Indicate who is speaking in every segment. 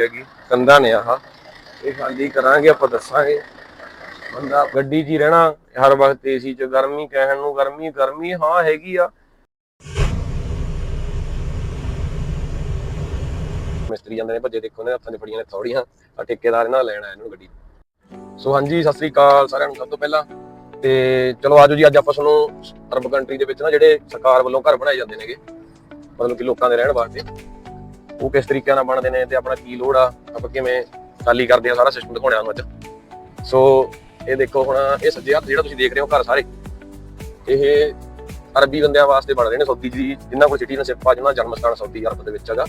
Speaker 1: ਹੈਗੀ, ਕੰਧਾਂ ਨੇ ਆਹ। ਇਹ ਖਾਲੀ ਕਰਾਂਗੇ, ਆਪਾਂ ਦੱਸਾਂਗੇ। ਬੰਦਾ ਗੱਡੀ 'ਚ ਹੀ ਰਹਿਣਾ, ਹਰ ਵਕਤ ਏਸੀ 'ਚ, ਗਰਮੀ ਕਹਿਣ ਨੂੰ ਗਰਮੀ ਗਰਮੀ ਹਾਂ ਹੈਗੀ ਆ। ਮਿਸਤਰੀ ਜਾਂਦੇ ਨੇ ਭੱਜੇ, ਦੇਖੋ ਨੇ ਹੱਥਾਂ 'ਚ ਫੜੀਆਂ ਨੇ ਥੋੜੀਆਂ ਆ ਠੇਕੇਦਾਰ ਇਹਨਾਂ ਲੈਣਾ ਇਹਨਾਂ ਨੂੰ ਗੱਡੀ। ਸੋ ਹਾਂਜੀ, ਸਤਿ ਸ੍ਰੀ ਅਕਾਲ ਸਾਰਿਆਂ ਨੂੰ ਸਭ ਤੋਂ ਪਹਿਲਾਂ। ਤੇ ਚਲੋ ਆਜੋ ਜੀ, ਅੱਜ ਆਪਾਂ ਤੁਹਾਨੂੰ ਅਰਬ ਕੰਟਰੀ ਦੇ ਵਿੱਚ ਨਾ ਜਿਹੜੇ ਸਰਕਾਰ ਵੱਲੋਂ ਘਰ ਬਣਾਏ ਜਾਂਦੇ ਨੇਗੇ, ਮਤਲਬ ਕਿ ਲੋਕਾਂ ਦੇ ਰਹਿਣ ਵਾਸਤੇ। ਉਹ ਕਿਸ ਤਰੀਕੇ ਨਾਲ ਬਣਦੇ ਨੇ ਤੇ ਆਪਣਾ ਕੀ ਲੋੜ ਆ, ਆਪਾਂ ਕਿਵੇਂ ਖਾਲੀ ਕਰਦੇ ਆ ਸਾਰਾ ਸਿਸਟਮ ਦਿਖਾਉਣਾ ਨੂੰ ਅੱਜ। ਸੋ ਇਹ ਦੇਖੋ ਹੁਣ, ਇਹ ਸੱਜੇ ਹੱਥ ਜਿਹੜਾ ਤੁਸੀਂ ਦੇਖ ਰਹੇ ਹੋ ਘਰ ਸਾਰੇ, ਇਹ ਅਰਬੀ ਬੰਦਿਆਂ ਵਾਸਤੇ ਬਣ ਰਹੇ ਨੇ ਸੌਦੀ ਜੀ ਜਿਨ੍ਹਾਂ ਕੋਲ ਸਿਟੀਜ਼ਨਸ਼ਿਪ ਆ ਜਿਹਨਾਂ ਦਾ ਜਨਮ ਸਥਾਨ ਸੌਦੀ ਅਰਬ ਦੇ ਵਿੱਚ ਹੈਗਾ।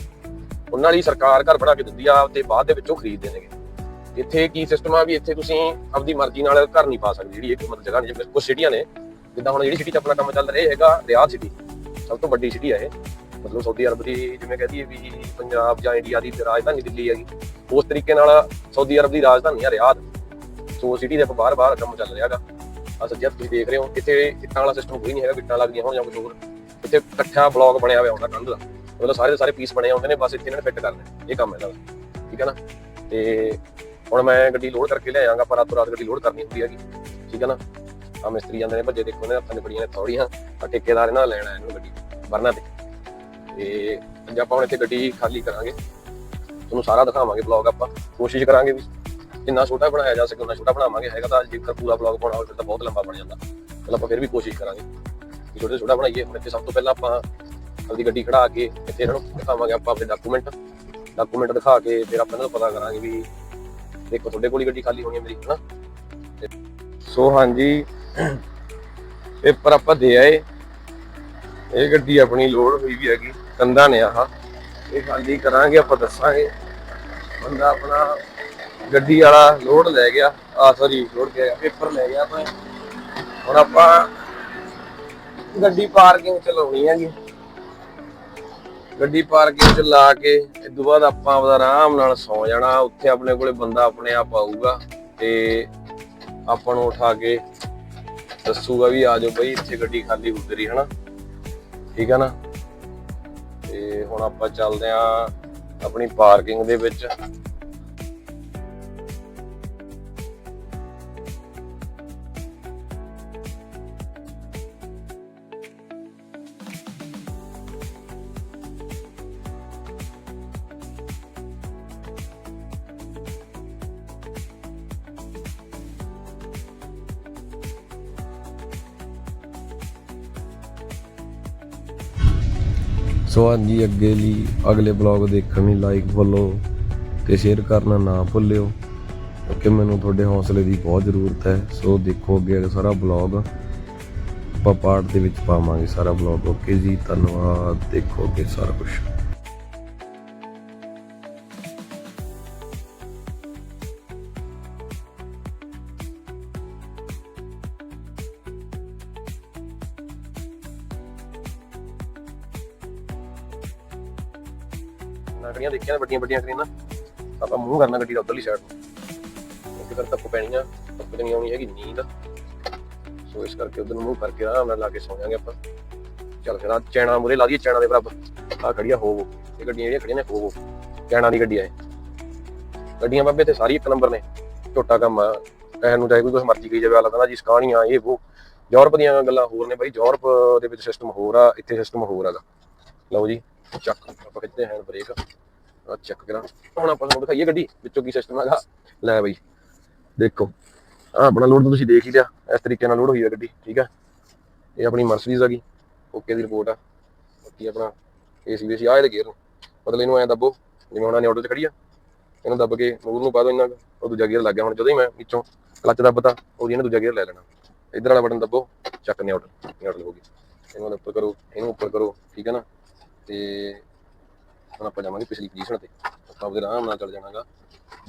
Speaker 1: ਉਹਨਾਂ ਲਈ ਸਰਕਾਰ ਘਰ ਬਣਾ ਕੇ ਦਿੰਦੀ ਆ ਤੇ ਬਾਅਦ ਦੇ ਵਿੱਚੋਂ ਖਰੀਦਦੇ ਨੇਗੇ ਇੱਥੇ ਕੀ ਸਿਸਟਮ ਆ ਵੀ ਇੱਥੇ ਤੁਸੀਂ ਆਪਦੀ ਮਰਜ਼ੀ ਨਾਲ ਘਰ ਨਹੀਂ ਪਾ ਸਕਦੇ, ਜਿਹੜੀ ਇੱਕ ਮਤਲਬ ਜਗ੍ਹਾ ਨਹੀਂ ਜਿਵੇਂ ਕੁਝ ਸਿਟੀਆਂ ਨੇ, ਜਿੱਦਾਂ ਹੁਣ ਜਿਹੜੀ ਸਿਟੀ 'ਚ ਆਪਣਾ ਕੰਮ ਚੱਲ ਰਿਹਾ ਹੈਗਾ ਰਿਆਦ ਸਿਟੀ ਸਭ ਤੋਂ ਵੱਡੀ ਸਿਟੀ ਆ ਇਹ। ਮਤਲਬ ਸਾਊਦੀ ਅਰਬ ਦੀ ਜਿਵੇਂ ਕਹਦੀਏ ਵੀ ਪੰਜਾਬ ਜਾਂ ਇੰਡੀਆ ਦੀ ਰਾਜਧਾਨੀ ਦਿੱਲੀ ਹੈਗੀ, ਉਸ ਤਰੀਕੇ ਨਾਲ ਸਾਊਦੀ ਅਰਬ ਦੀ ਰਾਜਧਾਨੀ ਆ ਰਿਆਦ। ਸੋ ਸਿਟੀ ਦੇ ਬਾਹਰ ਬਾਹਰ ਕੰਮ ਚੱਲ ਰਿਹਾ ਹੈਗਾ। ਆ ਸੱਜਿਆ, ਤੁਸੀਂ ਦੇਖ ਰਹੇ ਹੋ, ਇੱਥੇ ਇੱਟਾਂ ਵਾਲਾ ਸਿਸਟਮ ਕੋਈ ਨਹੀਂ ਹੈਗਾ ਇੱਟਾਂ ਲੱਗਦੀਆਂ ਹੋਣ ਜਾਂ ਕੁਝ ਹੋਰ ਇੱਥੇ ਇਕੱਠਾ ਬਲੌਕ ਬਣਿਆ ਹੋਇਆ ਹੁੰਦਾ, ਕੰਧ ਦਾ। ਮਤਲਬ ਸਾਰੇ ਦੇ ਸਾਰੇ ਪੀਸ ਬਣੇ ਹੁੰਦੇ ਨੇ, ਬਸ ਇੱਥੇ ਇਹਨਾਂ ਨੇ ਫਿੱਟ ਕਰਨੇ ਇਹ ਕੰਮ ਹੈ ਇਹਨਾਂ ਠੀਕ ਹੈ ਨਾ? ਤੇ ਹੁਣ ਮੈਂ ਗੱਡੀ ਲੋਡ ਕਰਕੇ ਲਿਆਂਗਾ ਪਰ ਰਾਤੋਂ ਰਾਤ ਗੱਡੀ ਲੋਡ ਕਰਨੀ ਹੁੰਦੀ ਹੈਗੀ। ਠੀਕ ਹੈ ਨਾ? ਆ ਮਿਸਤਰੀ ਜਾਂਦੇ ਨੇ, ਭੱਜੇ ਦੇਖੋ ਨੇ ਹੱਥਾਂ 'ਚ ਬੜੀਆਂ ਨੇ ਥੋੜੀਆਂ ਆ ਠੇਕੇਦਾਰ ਇਹਨਾਂ ਦਾ ਲੈਣਾ ਇਹਨੂੰ ਗੱਡੀ। ਵਰਨਾ ਤੇ। ਤੇ ਅੱਜ ਆਪਾਂ ਹੁਣ ਇੱਥੇ ਗੱਡੀ ਖਾਲੀ ਕਰਾਂਗੇ। ਤੁਹਾਨੂੰ ਸਾਰਾ ਦਿਖਾਵਾਂਗੇ ਬਲੌਗ ਆਪਾਂ। ਕੋਸ਼ਿਸ਼ ਕਰਾਂਗੇ ਵੀ ਜਿੰਨਾ ਛੋਟਾ ਬਣਾਇਆ ਜਾ ਸਕੇ, ਉਨਾ ਛੋਟਾ ਬਣਾਵਾਂਗੇ। ਹੈਗਾ ਤਾਂ ਜੇਕਰ ਪੂਰਾ ਬਲੌਗ ਬਣਾਉਣਾ ਹੋਵੇ ਫਿਰ ਤਾਂ ਬਹੁਤ ਲੰਬਾ ਬਣ ਜਾਂਦਾ। ਚਲ ਆਪਾਂ ਫਿਰ ਵੀ ਕੋਸ਼ਿਸ਼ ਕਰਾਂਗੇ ਕਿ ਛੋਟੇ ਛੋਟਾ ਬਣਾਈਏ। ਹੁਣ ਇੱਥੇ ਸਭ ਤੋਂ ਪਹਿਲਾਂ ਆਪਾਂ ਆਪਣੀ ਗੱਡੀ ਖੜਾ ਕੇ ਇੱਥੇ ਇਹਨਾਂ ਨੂੰ ਦਿਖਾਵਾਂਗੇ ਆਪਾਂ ਆਪਣੇ ਡਾਕੂਮੈਂਟ ਡਾਕੂਮੈਂਟ ਦਿਖਾ ਕੇ ਫਿਰ ਆਪਾਂ ਇਹਨਾਂ ਨੂੰ ਪਤਾ ਕਰਾਂਗੇ ਵੀ ਦੇਖੋ ਤੁਹਾਡੇ ਕੋਲ ਹੀ ਗੱਡੀ ਖਾਲੀ ਹੋਣੀ ਹੈ ਮੇਰੀ, ਹਨਾ? ਤੇ ਸੋ ਹਾਂਜੀ, ਪੇਪਰ ਆਪਾਂ ਦੇ ਆਏ। ਇਹ ਗੱਡੀ ਆਪਣੀ ਲੋਡ ਹੋਈ ਵੀ ਹੈਗੀ। ਕੰਧਾਂ ਨੇ ਆਹ। ਇਹ ਖਾਲੀ ਕਰਾਂਗੇ, ਆਪਾਂ ਦੱਸਾਂਗੇ। ਬੰਦਾ ਆਪਣਾ ਗੱਡੀ ਵਾਲਾ ਲੋਡ ਲੈ ਗਿਆ। ਆ ਸੌਰੀ ਲੋਡ ਗਿਆ, ਪੇਪਰ ਲੈ ਗਿਆ ਆਪਾਂ। ਹੁਣ ਆਪਾਂ ਗੱਡੀ ਪਾਰਕਿੰਗ ਚ ਲਾਉਣੀ ਹੈਗੀ। ਗੱਡੀ ਪਾਰਕਿੰਗ ਚ ਲਾ ਕੇ ਇਸ ਤੋਂ ਬਾਅਦ ਆਪਾਂ ਆਪਦਾ ਆਰਾਮ ਨਾਲ ਸੌ ਜਾਣਾ। ਉੱਥੇ ਆਪਣੇ ਕੋਲੇ ਬੰਦਾ ਆਪਣੇ ਆਪ ਆਊਗਾ ਤੇ ਆਪਾਂ ਨੂੰ ਉਠਾ ਕੇ ਦੱਸੂਗਾ ਵੀ ਆ ਜਾਓ ਬਈ, ਇੱਥੇ ਗੱਡੀ ਖਾਲੀ ਹੋ ਤੇਰੀ ਹਨਾ? ਠੀਕ ਹੈ ਨਾ? ਤੇ ਹੁਣ ਆਪਾਂ ਚੱਲਦੇ ਆਂ ਆਪਣੀ ਪਾਰਕਿੰਗ ਦੇ ਵਿੱਚ।
Speaker 2: ਸੋ ਹਾਂਜੀ ਅੱਗੇ ਲਈ ਅਗਲੇ ਬਲੌਗ ਦੇਖਣ ਲਈ ਲਾਈਕ ਫੋਲੋ ਤੇ ਸ਼ੇਅਰ ਕਰਨਾ ਨਾ ਭੁੱਲਿਓ, ਕਿਉਂਕਿ ਮੈਨੂੰ ਤੁਹਾਡੇ ਹੌਸਲੇ ਦੀ ਬਹੁਤ ਜ਼ਰੂਰਤ ਹੈ। ਸੋ ਦੇਖੋ ਅੱਗੇ ਸਾਰਾ ਬਲੌਗ ਆਪਾਂ ਪਾਰਟ ਦੇ ਵਿੱਚ ਪਾਵਾਂਗੇ ਸਾਰਾ ਬਲੌਗ ਓਕੇ ਜੀ, ਧੰਨਵਾਦ। ਦੇਖੋ ਅੱਗੇ ਸਾਰਾ ਕੁਝ
Speaker 1: ਨਾਗੜੀਆਂ ਦੇਖੀਆਂ ਨੇ, ਵੱਡੀਆਂ ਵੱਡੀਆਂ ਟ੍ਰੇਨਾਂ ਆਪਾਂ ਮੂੰਹ ਕਰਨਾ ਗੱਡੀ ਦਾ ਉਧਰਲੀ ਸਾਈਡ ਨੂੰ। ਕਿਉਂਕਿ ਫਿਰ ਧੁੱਪ ਪੈਣੀ ਆ, ਧੁੱਪ ਨਹੀਂ ਆਉਣੀ ਹੈਗੀ, ਨੀਂਦ। ਸੋ ਇਸ ਕਰਕੇ ਉਧਰ ਨੂੰ ਮੂੰਹ ਕਰਕੇ ਆਰਾਮ ਨਾਲ ਲਾ ਕੇ ਸੌਂ ਜਾਾਂਗੇ ਆਪਾਂ। ਚੱਲ ਫਿਰ ਆ ਚੈਣਾ ਮੂਰੇ ਲਾ ਦਈਏ, ਚੈਣਾ ਦੇ ਬਰਾਬਰ ਆ ਖੜੀਆ ਹੋਵੋ ਇਹ ਗੱਡੀਆਂ ਜਿਹੜੀਆਂ ਖੜੀਆਂ ਨੇ ਹੋਵੋ ਚੈਣਾ ਦੀ ਗੱਡੀ ਆ ਇਹ। ਗੱਡੀਆਂ ਬਾਬੇ ਤੇ ਸਾਰੀ ਇੱਕ ਨੰਬਰ ਨੇ। ਝੋਟਾ ਕੰਮ ਆ। ਕਹਿਣ ਨੂੰ ਚਾਹੇ ਕੋਈ ਕੁਛ ਮਰਜ਼ੀ ਕਹੀ ਜਾਵੇ ਆਲਾ ਕਹਿੰਦਾ ਜੀ ਸਕਾਣੀਆਂ ਇਹ ਉਹ ਯੂਰਪ ਦੀਆਂ ਗੱਲਾਂ ਹੋਰ ਨੇ ਬਾਈ। ਯੂਰਪ ਦੇ ਵਿੱਚ ਸਿਸਟਮ ਹੋਰ ਆ, ਇੱਥੇ ਸਿਸਟਮ ਹੋਰ ਹੈਗਾ। ਲਓ ਜੀ। ਚੱਕ ਆਪਾਂ ਖਿੱਚਦੇ ਹੈਂਡ ਬ੍ਰੇਕ ਆ ਚੱਕ ਕਰਾਂ। ਹੁਣ ਆਪਾਂ ਤੁਹਾਨੂੰ ਦਿਖਾਈਏ ਗੱਡੀ, ਵਿੱਚੋਂ ਕੀ ਸਿਸਟਮ ਹੈਗਾ। ਲੈ ਬਈ, ਦੇਖੋ। ਆ ਆਪਣਾ ਲੋਡ ਤੁਸੀਂ ਦੇਖ ਹੀ ਲਿਆ। ਇਸ ਤਰੀਕੇ ਨਾਲ ਲੋਡ ਹੋਈ ਹੈ ਗੱਡੀ, ਠੀਕ ਹੈ ਇਹ ਆਪਣੀ ਮਰਸੀਡੀਜ਼ ਹੈਗੀ ਓਕੇ ਦੀ ਰਿਪੋਰਟ ਆ। ਬਾਕੀ ਆਪਣਾ ਏਸੀ ਵੇਸੀ ਆ ਇਹਦੇ ਗੇਅਰ ਨੂੰ। ਮਤਲਬ ਇਹਨੂੰ ਐ ਦੱਬੋ, ਜਿਵੇਂ ਉਹਨਾਂ ਨੇ ਆਟੋ 'ਚ ਖੜੀ ਆ। ਇਹਨੂੰ ਦੱਬ ਕੇ ਮੂਰ ਨੂੰ ਪਾ ਦੋ ਇੰਨਾ ਉਹ ਦੂਜਾ ਗੇਅਰ ਲੱਗ ਗਿਆ ਹੁਣ ਜਦੋਂ ਹੀ ਮੈਂ ਵਿੱਚੋਂ ਕਲੱਚ ਦੱਬਤਾ, ਉਹਦੀ ਇਹਨੇ ਦੂਜਾ ਗੇਅਰ ਲੈ ਲੈਣਾ। ਇਧਰ ਵਾਲਾ ਬਟਨ ਦੱਬੋ, ਚੱਕ ਨਿਊਟਰਲ। ਨਿਊਟਰਲ ਹੋ ਗਈ। ਇਹਨੂੰ ਉੱਪਰ ਕਰੋ, ਇਹਨੂੰ ਉੱਪਰ ਕਰੋ, ਠੀਕ ਹੈ ਨਾ? ਤੇ ਹੁਣ ਆਪਾਂ ਜਾਵਾਂਗੇ ਪਿਛਲੀ ਪੋਜੀਸ਼ਨ ਤੇ। ਆਪਾਂ ਉਹਦੇ ਆਰਾਮ ਨਾਲ ਚੱਲ ਜਾਣਾਗਾ।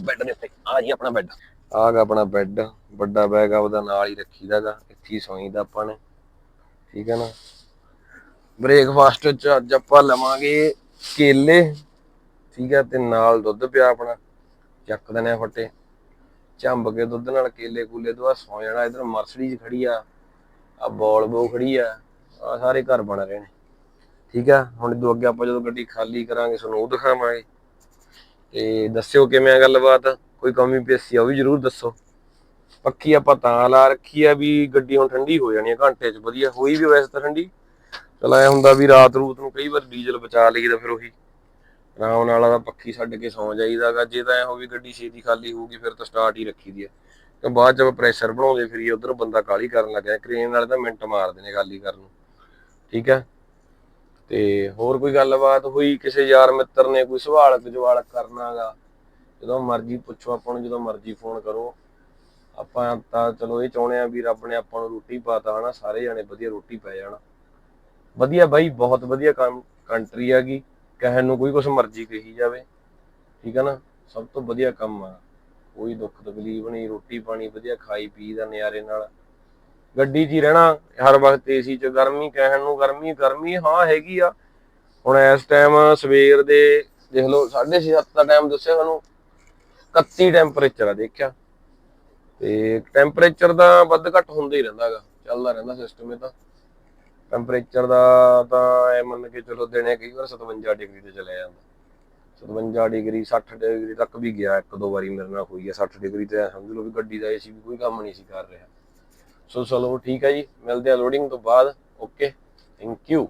Speaker 1: ਬੈੱਡ ਦੇ ਉੱਤੇ। ਆ ਜੀ ਆਪਣਾ ਬੈੱਡ। ਆ ਆਪਣਾ ਬੈੱਡ। ਵੱਡਾ ਬੈਗ ਆ, ਉਹਦਾ ਨਾਲ ਹੀ ਰੱਖੀਦਾਗਾ। ਇੱਥੇ ਸੌਈਦਾ ਆਪਾਂ ਨੇ। ਠੀਕ ਹੈ ਨਾ? ਬ੍ਰੇਕਫਾਸਟ ਚ ਅੱਜ ਆਪਾਂ ਲਵਾਂਗੇ ਕੇਲੇ। ਠੀਕ ਹੈ ਤੇ ਨਾਲ ਦੁੱਧ ਪਿਆ ਆਪਣਾ। ਚੱਕ ਦਨੇ ਆ ਫੱਟੇ। ਚੰਬ ਕੇ ਦੁੱਧ ਨਾਲ ਕੇਲੇ ਕੂਲੇ ਤੋਂ ਸੌ ਜਾਣਾ। ਇਧਰ ਮਰਸਡੀਜ਼ ਖੜੀ ਆ। ਆ ਬੋਲਬੋ ਖੜੀ ਆ। ਆ ਸਾਰੇ ਘਰ ਬਣ ਰਹੇ ਨੇ। ਠੀਕ ਆ? ਹੁਣ ਇਦੋਂ ਅੱਗੇ ਆਪਾਂ ਜਦੋਂ ਗੱਡੀ ਖਾਲੀ ਕਰਾਂਗੇ, ਤੁਹਾਨੂੰ ਉਹ ਦਿਖਾਵਾਂਗੇ। ਤੇ ਦੱਸਿਓ ਕਿਵੇਂ ਆ ਗੱਲਬਾਤ? ਕੋਈ ਕਮੀ ਪੇਸੀ ਆ, ਉਹ ਵੀ ਜਰੂਰ ਦੱਸੋ। ਪੱਕੀ ਆਪਾਂ ਤਾਂ ਲਾ ਰੱਖੀ ਆ ਵੀ ਗੱਡੀ ਹੁਣ ਠੰਡੀ ਹੋ ਜਾਣੀ ਆ, ਘੰਟੇ 'ਚ ਵਧੀਆ। ਹੋਈ ਵੀ ਵੈਸੇ ਤਾਂ ਠੰਡੀ। ਚਲ ਐ ਹੁੰਦਾ ਵੀ ਰਾਤ ਰੂਤ ਨੂੰ ਕਈ ਵਾਰ ਡੀਜ਼ਲ ਬਚਾ ਲਈਦਾ ਫਿਰ ਉਹੀ। ਆਰਾਮ ਨਾਲ ਆਦਾ ਪੱਖੀ ਛੱਡ ਕੇ ਸੌਂ ਜਾਈਦਾਗਾ। ਜੇ ਤਾਂ ਐ ਵੀ ਗੱਡੀ ਛੇਤੀ ਖਾਲੀ ਹੋਊਗੀ, ਫਿਰ ਤਾਂ ਸਟਾਰਟ ਹੀ ਰੱਖੀ ਦੀ ਆ। ਤੇ ਬਾਅਦ ਚ ਪ੍ਰੈਸ਼ਰ ਬਣਾਉਂਦੇ ਫਿਰੀਏ, ਉਧਰ ਬੰਦਾ ਕਾਲੀ ਕਰਨ ਲੱਗਿਆ। ਕ੍ਰੇਨ ਵਾਲੇ ਤਾਂ ਮਿੰਟ ਮਾਰਦੇ ਨੇ ਖਾਲੀ ਕਰਨ ਨੂੰ। ਠੀਕ ਹੈ ਤੇ ਹੋਰ ਕੋਈ ਗੱਲਬਾਤ ਹੋਈ? ਕਿਸੇ ਯਾਰ ਮਿੱਤਰ ਨੇ ਕੋਈ ਸਵਾਲ ਜਵਾਲ ਕਰਨਾਗਾ ਜਦੋਂ ਮਰਜ਼ੀ ਪੁੱਛੋ ਆਪਾਂ ਨੂੰ, ਜਦੋਂ ਮਰਜ਼ੀ ਫੋਨ ਕਰੋ। ਆਪਾਂ ਤਾਂ ਚਲੋ ਇਹ ਚਾਹੁੰਦੇ ਆ ਵੀ ਰੱਬ ਨੇ ਆਪਾਂ ਨੂੰ ਰੋਟੀ ਪਾਤਾ ਹਨਾ, ਸਾਰੇ ਜਾਣੇ ਵਧੀਆ ਰੋਟੀ ਪੈ ਜਾਣਾ। ਵਧੀਆ ਬਾਈ, ਬਹੁਤ ਵਧੀਆ ਕੰਟਰੀ ਹੈਗੀ। ਕਹਿਣ ਨੂੰ ਕੋਈ ਕੁਛ ਮਰਜ਼ੀ ਕਹੀ ਜਾਵੇ। ਠੀਕ ਹੈ ਨਾ? ਸਭ ਤੋਂ ਵਧੀਆ ਕੰਮ ਆ। ਕੋਈ ਦੁੱਖ ਤਕਲੀਫ ਨਹੀਂ, ਰੋਟੀ ਪਾਣੀ ਵਧੀਆ ਖਾਈ ਪੀ ਦਾ ਨਜ਼ਾਰੇ ਨਾਲ। ਗੱਡੀ 'ਚ ਹੀ ਰਹਿਣਾ, ਹਰ ਵਕਤ ਏਸੀ 'ਚ ਗਰਮੀ, ਕਹਿਣ ਨੂੰ ਗਰਮੀ ਗਰਮੀ ਹਾਂ ਹੈਗੀ ਆ। ਹੁਣ ਇਸ ਟਾਈਮ ਸਵੇਰ ਦੇ ਦੇਖ ਲਓ 6:30 ਦਾ ਟਾਈਮ ਦੱਸਿਆ ਸਾਨੂੰ 31 ਟੈਂਪਰੇਚਰ ਆ ਦੇਖਿਆ। ਤੇ ਟੈਂਪਰੇਚਰ ਦਾ ਵੱਧ ਘੱਟ ਹੁੰਦਾ ਹੀ ਰਹਿੰਦਾ ਹੈਗਾ ਚੱਲਦਾ ਰਹਿੰਦਾ ਸਿਸਟਮ ਇਹ ਤਾਂ। ਟੈਂਪਰੇਚਰ ਦਾ ਤਾਂ ਇਹ ਮੰਨ ਕੇ ਚਲੋ ਦਿਨੇ ਕਈ ਵਾਰ 57 ਡਿਗਰੀ ਤੇ ਚਲਿਆ ਜਾਂਦਾ। 57 ਡਿਗਰੀ 60 ਡਿਗਰੀ ਤੱਕ ਵੀ ਗਿਆ ਇੱਕ ਦੋ ਵਾਰੀ ਮੇਰੇ ਨਾਲ ਹੋਈ ਹੈ 60 ਡਿਗਰੀ ਤੇ ਸਮਝ ਲਓ ਵੀ ਗੱਡੀ ਦਾ ਏਸੀ ਵੀ ਕੋਈ ਕੰਮ ਨਹੀਂ ਸੀ ਕਰ ਰਿਹਾ। ਸੋ ਚਲੋ ਠੀਕ ਹੈ ਜੀ ਮਿਲਦੇ ਆ ਲੋਡਿੰਗ ਤੋਂ ਬਾਅਦ ਓਕੇ ਥੈਂਕ ਯੂ